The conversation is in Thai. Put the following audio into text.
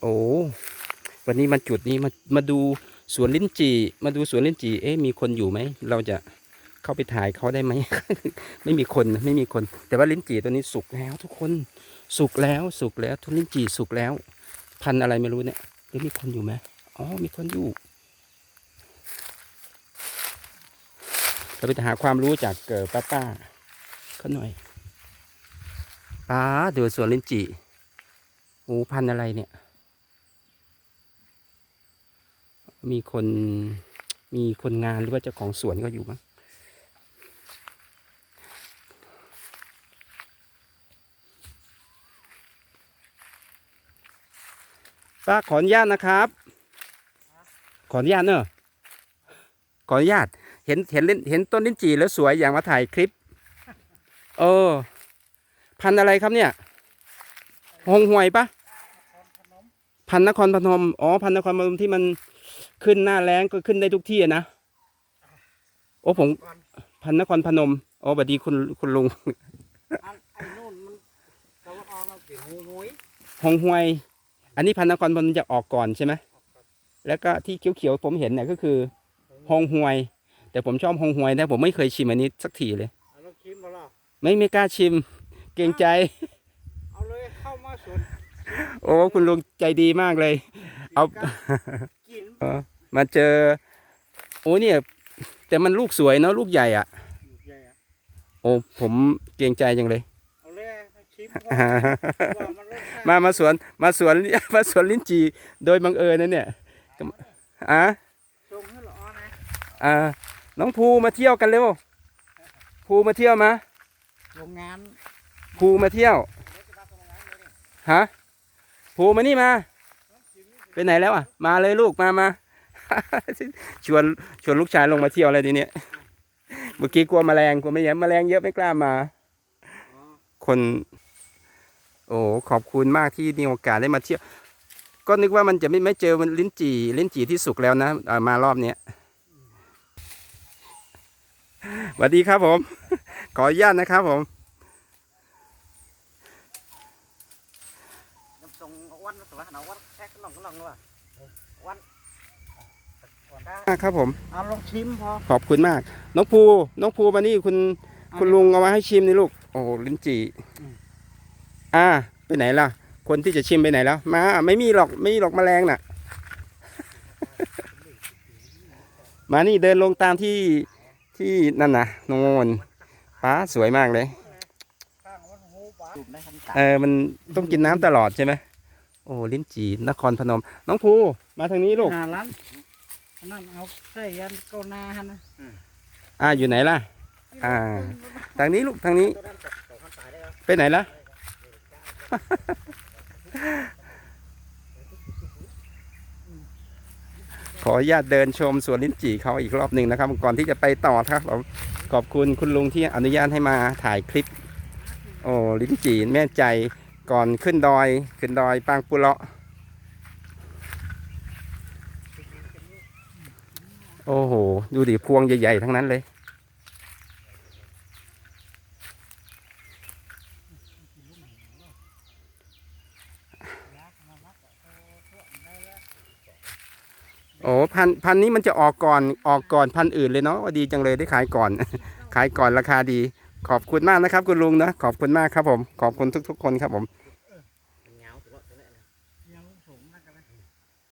โอ้วันนี้มาจุดนี้มามาดูสวนลิ้นจี่ มาดูสวนลิ้นจี่เอ๊ะมีคนอยู่ไหมเราจะเข้าไปถ่ายเขาได้ไหม ไม่มีคนไม่มีคน แต่ว่าลิ้นจี่ตัวนี้สุกแล้ว ทุกคนสุกแล้วสุกแล้ว ทุนลิ้นจี่สุกแล้ว พันอะไรไม่รู้เนี่ยหรือมีคนอยู่ไหมอ๋อมีคนอยู่เราไปหาความรู้จากเกิดป้าป้าเขาหน่อยป้าดูสวนลิ้นจี่โอ้พันอะไรเนี่ย มีคนมีคนงานหรือว่าเจ้าของสวนก็อยู่มั้งป้าขออนุญาตนะครับ ขออนุญาตเนอะขออนุญาต เห็นเห็นเล่นเห็นต้นลิ้นจี่แล้วสวยอย่างมาถ่ายคลิป เออ พันอะไรครับเนี่ย หงหวยปะพันนครพนม อ๋อ พันนครพนมที่มัน ขึ้นหน้าแรงก็ขึ้นได้ทุกที่อะนะโอ้ผมพันธุ์นครพนมอ๋อบัดดีคุณคุณลุงอันไอ้นู่นมันตะวันออกเราสิหูหวยหงหวย อันนี้พันธุ์นครพนมจะออกก่อนใช่ไหมแล้วก็ที่เขียวๆผมเห็นเนี่ยก็คือหงหวย แต่ผมชอบหงหวยนะผมไม่เคยชิมอันนี้สักทีเลยเอาเราชิมมาล่ะไม่ไม่กล้าชิม เกรงใจเอาเลยเข้ามาสวนโอ้คุณลุงใจดีมากเลย เอากินเออ มาเจอ โอ้เนี่ย แต่มันลูกสวยเนาะลูกใหญ่อะใหญ่อะโอ้ผมเกรงใจจังเลย เอาเลยมาชิมก่อนว่ามันรสชาติมามาสวนมาสวนมาสวนลิ้นจี่โดยบังเอิญนะเนี่ยอะชมให้ละอ่อนนะอ่า น้องภูมาเที่ยวกันเร็วภูมาเที่ยวมาโรงงานภูมาเที่ยวฮะภูมานี่มา ไปไหนแล้วอะ มาเลยลูกมามาชวนชวนลูกชายลงมาเที่ยวอะไรทีเนี้ยเมื่อกี้กลัวแมลงกลัวไม่แย้มแมลงเยอะไม่กล้ามา คน โอ้ขอบคุณมากที่มีโอกาสได้มาเที่ยว ก็นึกว่ามันจะไม่ไม่เจอมันลิ้นจี่ลิ้นจี่ที่สุกแล้วนะเออมารอบเนี้ยสวัสดีครับผม ขออนุญาตนะครับผม น้ำทรงวันตัวหนาวัน แค่ขนมขนมว่ะวันวันได้ครับผมเอาลองชิมพอขอบคุณมาก น้องภูน้องภูมานี่คุณคุณลุงเอามาให้ชิมนี่ลูกโอ้โหลิ้นจี่อืมอ่า ไปไหนล่ะ คนที่จะชิมไปไหนแล้ว มา ไม่มีหรอกไม่มีหรอกแมลงน่ะ มานี่เดินลงตามที่ที่นั่นนะโนนป้าสวยมากเลยข้างวันหูปลาดูได้คำตาเออ มันต้องกินน้ำตลอดใช่ไหม โอ้ลิ้นจี่นครพนม น้องภูมาทางนี้ลูกหาล้านนั่นเอาใส่ยันโกนาฮันนะอ่าอยู่ไหนล่ะ อ่า ทางนี้ลูกทางนี้ตัวนั้นกับตัวข้างตายได้แล้วไปไหนล่ะ ขออนุญาตเดินชมสวนลิ้นจี่เขาอีกรอบหนึ่งนะครับ ก่อนที่จะไปต่อครับผมขอบคุณคุณลุงที่อนุญาตให้มาถ่ายคลิป โอ้ลิ้นจี่แม่ใจ ก่อนขึ้นดอยขึ้นดอยปางปุเลาะ โอ้โห ดูดิพวงใหญ่ ๆ ทั้งนั้นเลย โอ้พันพันนี้มันจะออกก่อนออกก่อนพันอื่นเลยเนาะว่าดีจังเลยได้ขายก่อน ขายก่อนราคาดี ขอบคุณมากนะครับ คุณลุงนะขอบคุณมากครับผม ขอบคุณทุก ๆ คนครับผม